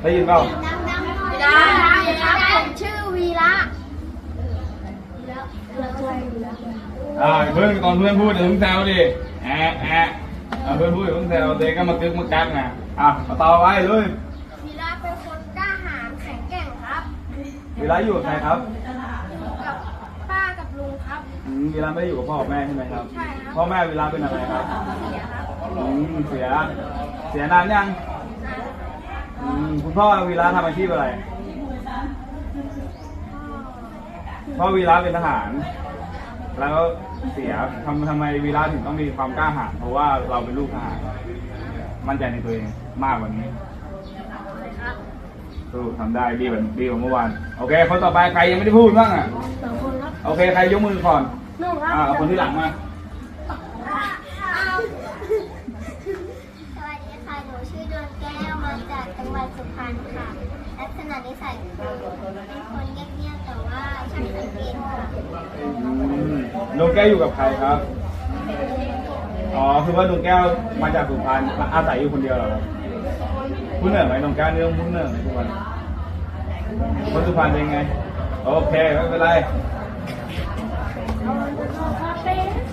ได้ยินเปล่าดังๆหน่อยได้ครับผมชื่อวีระแล้วแล้วใครวีระอ่าเพื่อนตอนเพื่อนพูดอย่าเพิ่งแซวดิแอะแอะเอาเพื่อนพูดอย่าเพิ่งแซวเด็กก็มากึกมากักนะอะมาต่อไว้เลยวีระเป็นคนกล้าหาญแข็งแกร่งครับเวลาอยู่กับใครครับอยู่กับป้ากับลุงครับ อืมเวลาไม่ได้อยู่กับพ่อกับแม่ใช่ไหมครับ ใช่ครับ พ่อแม่เวลาเป็นอะไรครับ เสียครับอืมเสีย เสียนานยังอืม คุณพ่อวีระทำอาชีพอะไร พ่อวีระเป็นทหาร แล้วเสียทำทำไมวีระถึงต้องมีความกล้าหาญเพราะว่าเราเป็นลูกทหาร มั่นใจในตัวเองมากกว่านี้ครับสู้ทำได้ดีกว่าดีกว่าเมื่อวาน โอเค คนต่อไปใครยังไม่ได้พูดบ้างอะ สองคนครับโอเค ใครยกมือก่อน หนุ่มครัอ่าเอาคนที่หลังมาสวัสดีค่ะ หนูชื่อดวงแก้วมาจากจังหวัดสุพรรณค่ะ ลักษณะนิสัยคือเป็นคนเงียบๆแต่ว่าช่างสังเกตค่ะอืมลุงแก้วอยู่กับใครครับ อ๋อ คือว่าลุงแก้วมาจากสุพรรณอาศัยอยู่คนเดียวเหรอครับพูดเหนือไหมลุงแก้วเนื้อพูดเหนือไหมทุกคนคนสุพรรณเป็นไง โอเคไม่เป็นไร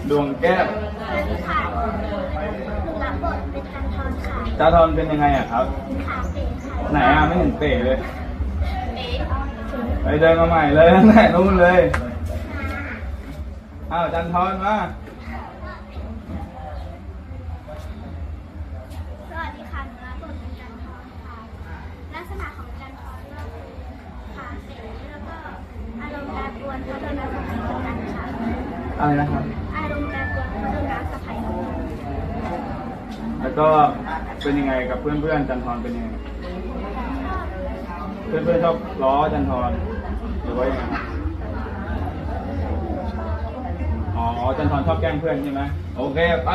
ดวงแก้ว สวัสดีค่ะหนูรับบทเป็นจันทรค่ะ จาทรเป็นยังไงอะครับ ขาเป๋ค่ะไหนอะไม่เห็นเป๋เลยเป๋ไปเดินมาใหม่เลยไหนนู่นเลยอ้าวจันทรมาสวัสดีค่ะหนูรับบทเป็นจันทรค่ะลักษณะของจันทรก็คือขาเป๋แล้วก็อารมณ์แปรปรวนเพราะโดนน้ำสะพายกดดันค่ะอะไรนะครับ อารมณ์แปรปรวนเพราะโดนน้ำสะพายกดดันแล้วก็ เป็นยังไงกับเพื่อนๆจันทรเป็นยังไงเพื่อนๆชอบล้อจันทรหรือว่ายังไงครับอ๋อจันทรชอบแกล้งเพื่อนใช่ไหมโอเคไป